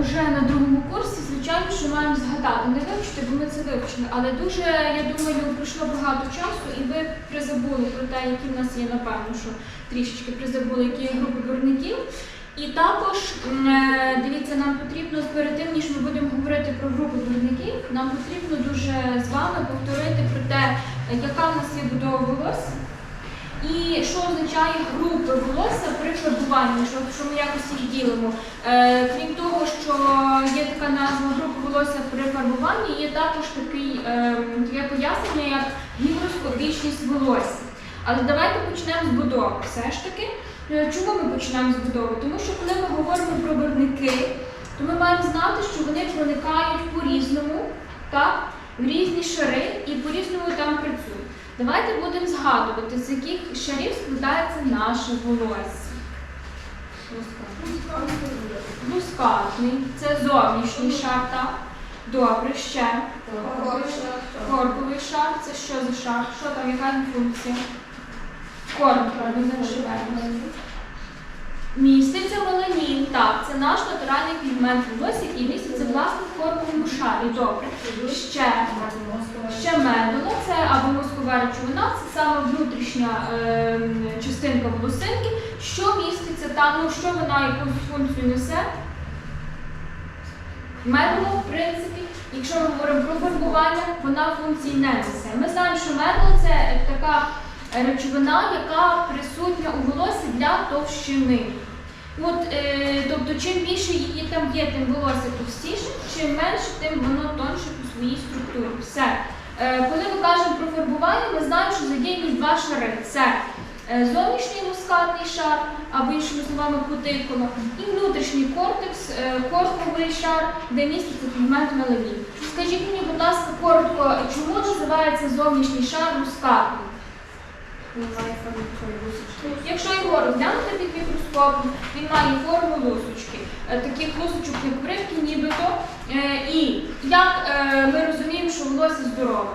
Уже на другому курсі, звичайно, що маємо згадати, не вивчити, бо ми це вивчили. Але дуже, я думаю, пройшло багато часу, і ви призабули про те, які в нас є, напевно, що трішечки призабули, які є групи виробників. І також е, дивіться, нам потрібно перед тим, ніж ми будемо говорити про групи виробників, нам потрібно дуже з вами повторити про те, яка в нас є будова волосся. І що означає групи волосся при фарбуванні, що, що ми якось їх ділимо. Е, крім того, що є така назва групи волосся при фарбуванні, є також такий, е, таке пояснення, як гігроскопічність волосся. Але давайте почнемо з будови. Все ж таки, Е, чому ми почнемо з будови? Тому що коли ми говоримо про барвники, то ми маємо знати, що вони проникають по-різному, в різні шари і по-різному там працюють. Давайте будемо згадувати, з яких шарів складається наше волосся. Лускатний, це зовнішній шар, так? Добре, ще. Корковий шар, це що за шар? Що там, яка функція? Корм, правильно, живемо. Міститься меланін, так, це наш натуральний пігмент волосся, який міститься власне в корковому шарі. Добре. Ще, ще медула, речовина, це саме внутрішня е, частинка волосинки. Що міститься там, ну що вона якусь функцію несе? Медула, в принципі, якщо ми говоримо про фарбування, вона функції не несе. Ми знаємо, що медула це така речовина, яка присутня у волосі для товщини. От, е, тобто, чим більше її там є, тим волосся товстіше, чим менше, тим воно тонше по своїй структурі. Все. Е, коли ми кажемо про фарбування, ми знаємо, що задіяні два шари. Це е, зовнішній лускатний шар, або іншими словами кутикула, і внутрішній кортекс, е, корковий шар, де міститься пігмент меланін. Скажіть мені, будь ласка, коротко, чому називається зовнішній шар лускатний? Якщо його розглянути під мікроскопом, він має форму лусочки. Таких лусочок як вривки нібито. І як е, ми розуміємо, що волосся здорове?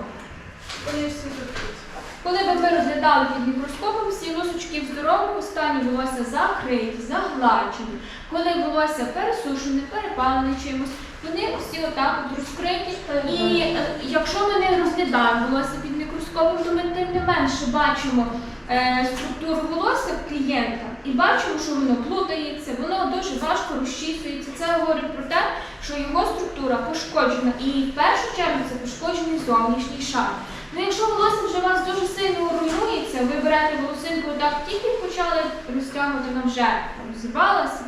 Коли б ми розглядали під мікроскопом, всі лусочки в здоровому стані волосся закриті, загладжені. Коли волосся пересушене, перепалене чимось, вони всі отак от розкриті. І е, якщо ми не розглядаємо волосся під мікроскопом, то ми тим не менше бачимо е, структуру волосся клієнта і бачимо, що воно плутається, воно дуже важко розчісується. Це говорить про те, що його структура пошкоджена. І в першу чергу це пошкоджений зовнішній шар. Ну, якщо волосся вже у вас дуже сильно руйнується, ви берете волосинку так тільки почали розтягувати, вона вже там зірвалася,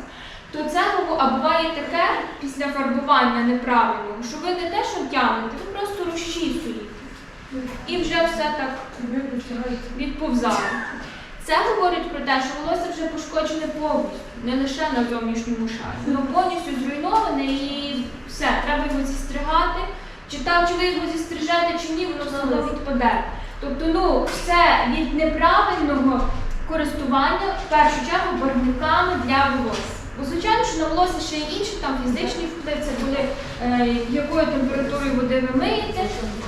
то це а буває таке після фарбування неправильного, що ви не те, що тягнете, ви просто розчісуєте. І вже все так відповзає. Це говорить про те, що волосся вже пошкоджене повністю, не лише на зовнішньому шарі. Воно повністю зруйноване і все, треба його зістригати. Чи так, чи ви його зістрижете, чи ні, воно одно відпаде. Тобто, ну, все від неправильного користування в першу чергу барвниками для волосся. Бо, звичайно, що на волосся ще й інші там фізичні впливи, це були е, якою температурою води ви миєте,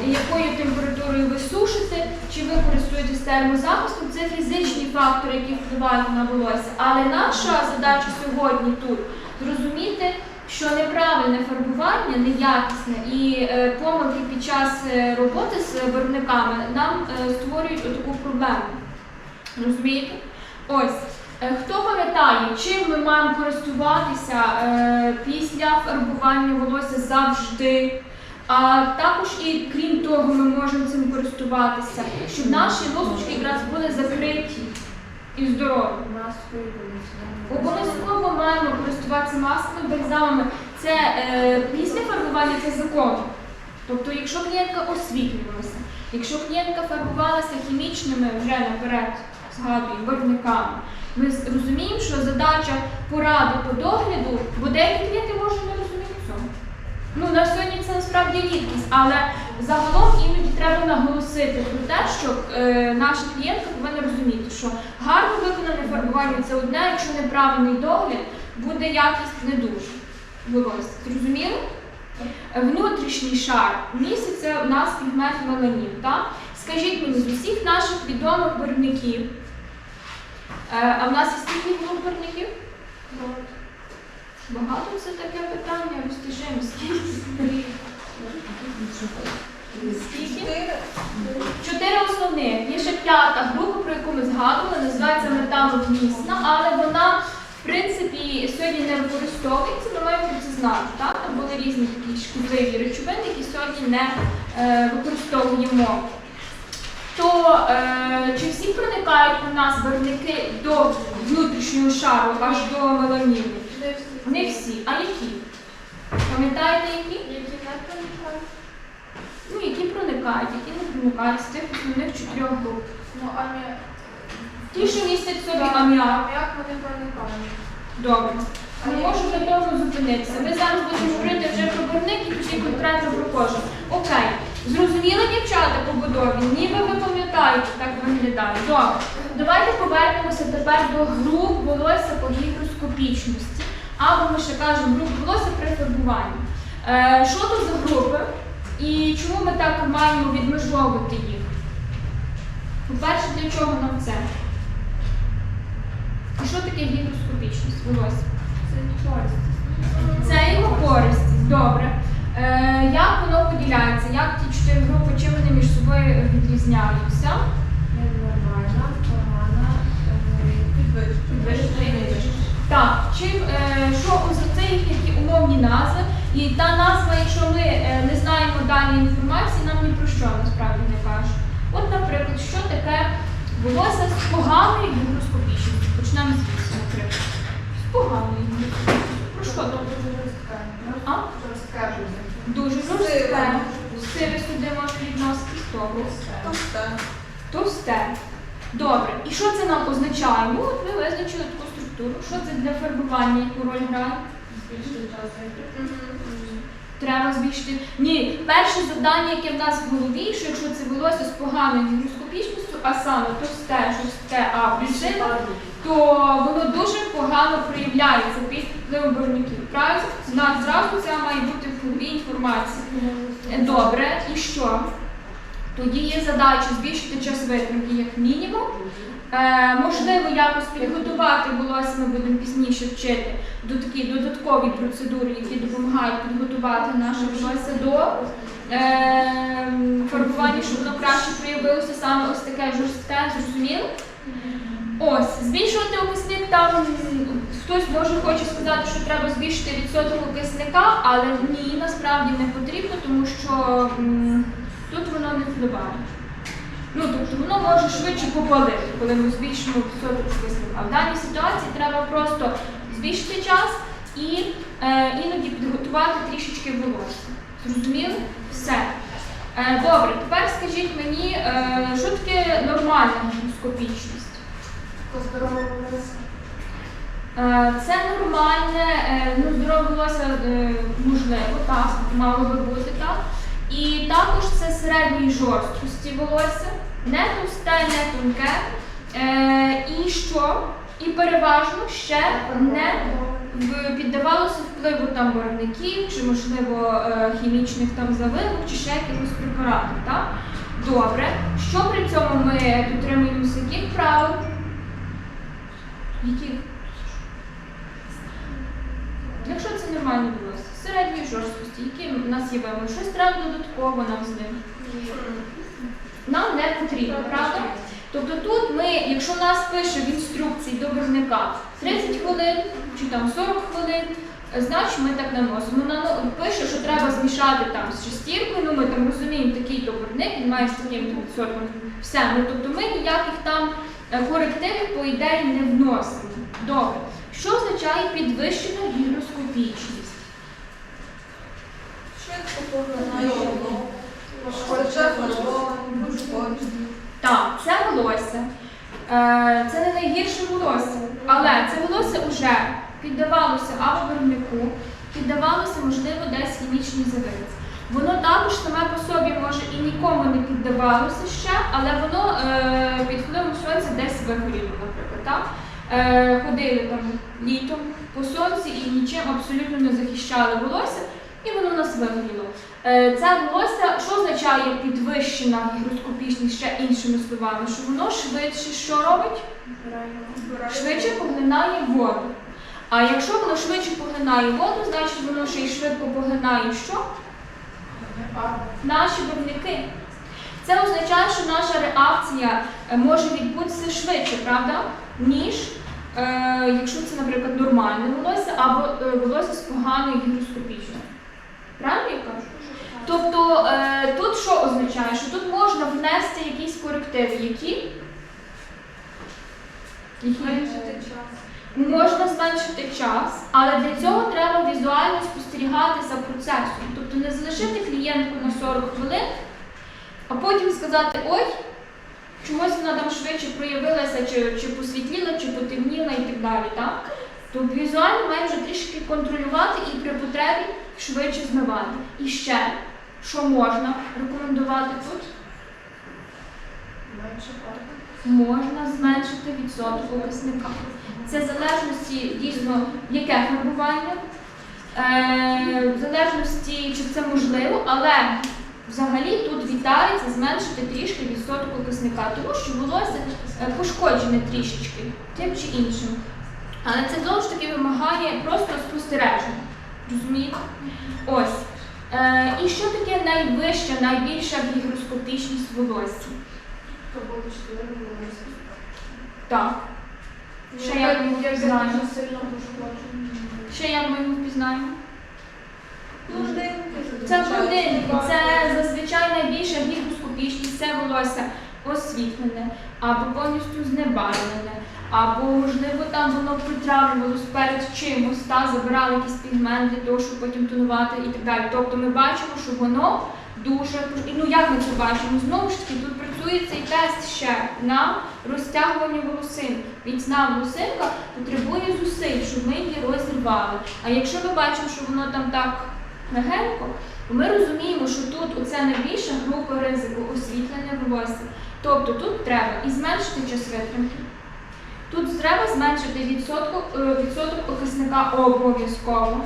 якою температурою ви сушите, чи ви користуєтесь термозахистом, це фізичні фактори, які впливають на волосся. Але наша задача сьогодні тут зрозуміти, що неправильне фарбування, неякісне і е, помилки під час е, роботи з барвниками нам е, створюють таку проблему. Розумієте? Ось. Е, Хто пам'ятає, чим ми маємо користуватися е, після фарбування волосся завжди? А також і крім того, ми можемо цим користуватися, щоб наші лосочки якраз були закриті і здорові. Обов'язково маємо користуватися масками, бальзамами. Це е, після фарбування це закон. Тобто, якщо клієнтка освітлювалася, якщо клієнтка фарбувалася хімічними вже наперед, згадую, барвниками, ми розуміємо, що задача поради по догляду, бо деякі клієнти можуть не розуміти цього. Ну, на сьогодні це насправді рідкість, але загалом іноді треба наголосити про те, що е, наша клієнтка повинна розуміти, що гарно виконане фарбування це одне, якщо неправильний догляд, буде якість не дуже волосся. Зрозуміло? Внутрішній шар місяця у нас пігмент меланін. Скажіть мені, з усіх наших відомих барвників, е, а в нас скільки груп барвників? Багато це таке питання, розтяжимо. Скільки? Скільки? Чотири основних. Є ще п'ята група, про яку ми згадували, називається металовмісна, але вона, в принципі, сьогодні не використовується, ми маємо це знати. Так? Там були різні такі шкідливі речовини, які сьогодні не е, використовуємо. То е, чи всі проникають у нас барвники до внутрішнього шару, аж до меланіну? Не всі. А які? Пам'ятаєте, які? Які не Ну, які проникають, які не проникають з тих основних чотирьох груп. Ну, амі... Ті, що містять в собі аміак. Як вони проникають? Добре. Ми можемо на тому зупинитися. Ми зараз будемо говорити вже про барвник і тоді конкретно про кожен. Окей. Зрозуміли, дівчата, побудові? Ніби ви пам'ятаєте, так виглядає. Добре. Давайте повернемося тепер до груп волосся по гігроскопічності. Або ми ще кажемо груп волосся при фарбуванні. Е, що тут за групи? І чому ми так маємо відмежовувати їх? По-перше, для чого нам це? І що таке гігроскопічність волосся? Це його користь. Добре. Е, як воно поділяється? Як ті чотири групи, чим вони між собою відрізняються? Нормальна, погана, підвищена. Так, чим е, що це їх які умовні назви, і та назва, якщо ми е, не знаємо даної інформації, нам ні про що насправді не каже. От, наприклад, що таке волосся з поганою гігроскопічністю? Почнемо звідси, наприклад. З поганою гігроскопічністю. Про що тут? А? Дуже жорстке. Сиве сюди може відносити з того. Товсте. Добре. І що це нам означає? Ну, от ми визначили таку структуру. Що це для фарбування, яку роль грає? Треба збільшити. Ні, перше завдання, яке в нас в голові, що якщо це волосся з поганою гігроскопічністю, а саме товсте, жорстке, а приживе, то воно дуже погано проявляється під впливом барвників. Правильно? У нас зразу це має бути в голові інформація. Добре, і що? Тоді є задача збільшити час витримки як мінімум. Е, можливо, якось підготувати волосся, ми будемо пізніше вчити до такі додаткові процедури, які допомагають підготувати наше волосся до е, фарбування, щоб воно краще проявилося саме ось таке жорстке, зрозуміло? Ось, збільшувати окисник там хтось може хоче сказати, що треба збільшити відсоток окисника, але ні, насправді не потрібно, тому що м, тут воно не впливає. Ну, тобто воно може швидше попалити, коли ми збільшимо відсоток окисника. А в даній ситуації треба просто збільшити час і е, іноді підготувати трішечки волосся. Зрозуміли? Все. Е, добре, тепер скажіть мені, е, що таке нормальна гігроскопічність? Е, Це нормальне, е, ну, здорове волосся е, можливо, так, мало би бути так. І також це середньої жорсткості волосся, не товсте, не тонке. Е, І що? І переважно ще не піддавалося впливу там барвників, чи можливо е, хімічних там завивок, чи ще якихось препаратів. Так? Добре. Що при цьому ми дотримуємося яких правил? Яких? Якщо це нормальне волосся, середньої жорсткості, які в нас є вимоги, щось треба додатково нам з ним. Нам не потрібно, правда? Тобто тут ми, якщо нас пише в інструкції до барвника 30 хвилин чи там 40 хвилин, значить ми так наносимо. Нано- Пише, що треба змішати там з шестіркою, ну ми там розуміємо, такий то барвник, він має з таким відсотком. Все, ну тобто ми ніяких там е, корективів по ідеї не вносимо. Добре. Що означає підвищена гігроскопічність? Так, це волосся. Е, Це не найгірше волосся, але це волосся вже піддавалося або барвнику, піддавалося, можливо, десь хімічній завиці. Воно також саме по собі може і нікому не піддавалося ще, але воно е, під впливом сонця десь вигоріло, наприклад. Так? Е, ходили там літом по сонці і нічим абсолютно не захищали волосся, і воно нас вигоріло. Е, Це волосся, що означає підвищена гігроскопічність ще іншими словами, що воно швидше що робить? Швидше поглинає воду. А якщо воно швидше поглинає воду, значить воно ще й швидко поглинає що? Наші барвники. Це означає, що наша реакція е, може відбутися швидше, правда? Ніж е, якщо це, наприклад, нормальне волосся або е, волосся з поганою гігроскопічністю. Правильно я кажу? Тобто е, тут що означає? Що тут можна внести якісь корективи, які? Зменшити час. Можна зменшити час, але для цього треба візуально спостерігати за процесом. Тобто не залишити клієнтку на 40 хвилин, а потім сказати, ой, чогось вона там швидше проявилася, чи, чи посвітліла, чи потемніла і так далі. Так? Тобто візуально має вже трішки контролювати і при потребі швидше змивати. І ще, що можна рекомендувати тут? Можна зменшити відсоток окисника. Це в залежності дійсно яке фарбування, е, в залежності, чи це можливо, але взагалі тут вітається зменшити трішки відсоток окисника, тому що волосся е, пошкоджене трішечки тим чи іншим. Але це знову ж таки вимагає просто спостереження. Розумієте? Ось. Е, і що таке найвища, найбільша гігроскопічність волосся? То буде 4 волосся. Так. Ще як ми я знаємо. дуже сильно пошкоджена. Ще як ми його впізнаємо? Блондинки. Це блондинки, це зазвичай найбільша гігроскопічність, це волосся освітлене або повністю знебарвлене, або можливо там воно притравлювалось перед чимось, та забирали якісь пігмент для того, щоб потім тонувати і так далі. Тобто ми бачимо, що воно дуже ну як ми це бачимо? Знову ж таки, тут працює цей тест ще на розтягування волосин. Міцна волосинка потребує зусиль, щоб ми її розірвали. А якщо ми бачимо, що воно там так легенько, ми розуміємо, що тут оце найбільша група ризику освітлення волосся. Тобто тут треба і зменшити час витримки. Тут треба зменшити відсотку, е, відсоток окисника обов'язково.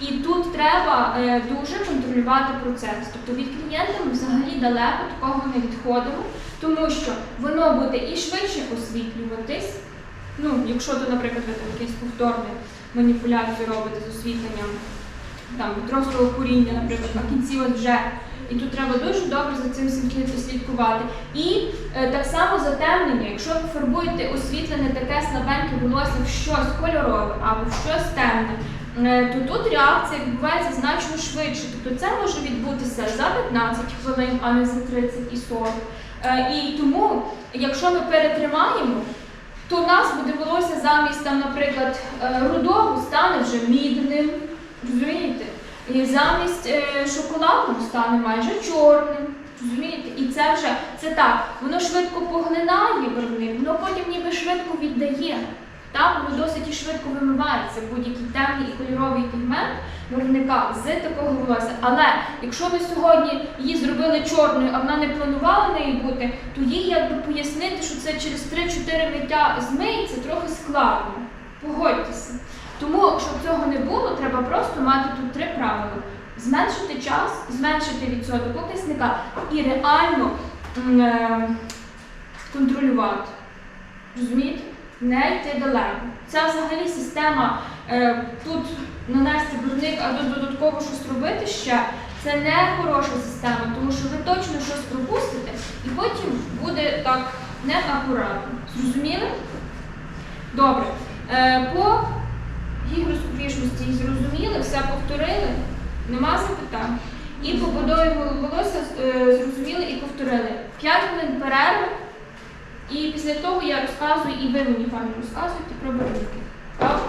І тут треба е, дуже контролювати процес. Тобто від клієнта ми взагалі далеко такого не відходимо, тому що воно буде і швидше освітлюватись. Ну, якщо то, наприклад, ви там якісь повторні маніпуляції робите з освітленням там відростого куріння, наприклад, а кінці от вже. І тут треба дуже добре за цим слідкувати. І е, так само затемнення, якщо ви фарбуєте освітлене таке слабеньке волосся в щось кольорове або в щось темне, е, то тут реакція відбувається значно швидше. Тобто це може відбутися за 15 хвилин, а не за 30 і 40. Е, І тому, якщо ми перетримаємо, то у нас буде волосся замість там, наприклад, е, рудого стане вже мідним. Розумієте? І замість е, шоколадного стане майже чорним. Розумієте? І це вже це так, воно швидко поглинає барвник, воно потім ніби швидко віддає. Так, воно досить і швидко вимивається будь-який темний і кольоровий пігмент барвника з такого волосся. Але якщо ви сьогодні її зробили чорною, а вона не планувала нею бути, то їй якби пояснити, що це через 3-4 миття змиється, трохи складно. Погодьтеся. Тому, щоб цього не було, треба просто мати тут три правила: зменшити час, зменшити відсоток окисника і реально е, контролювати. Розумієте? Не йти далеко. Ця взагалі система е, тут нанести барвник, а тут додатково щось робити ще. Це не хороша система, тому що ви точно щось пропустите, і потім буде так неакуратно. Зрозуміли? Добре. Е, по гігроскопічності зрозуміли, все повторили, нема запитань. І побудові волосся е, зрозуміли і повторили. П'ять хвилин перерви, і після того я розказую, і ви мені пані розказуєте про берунки. Так?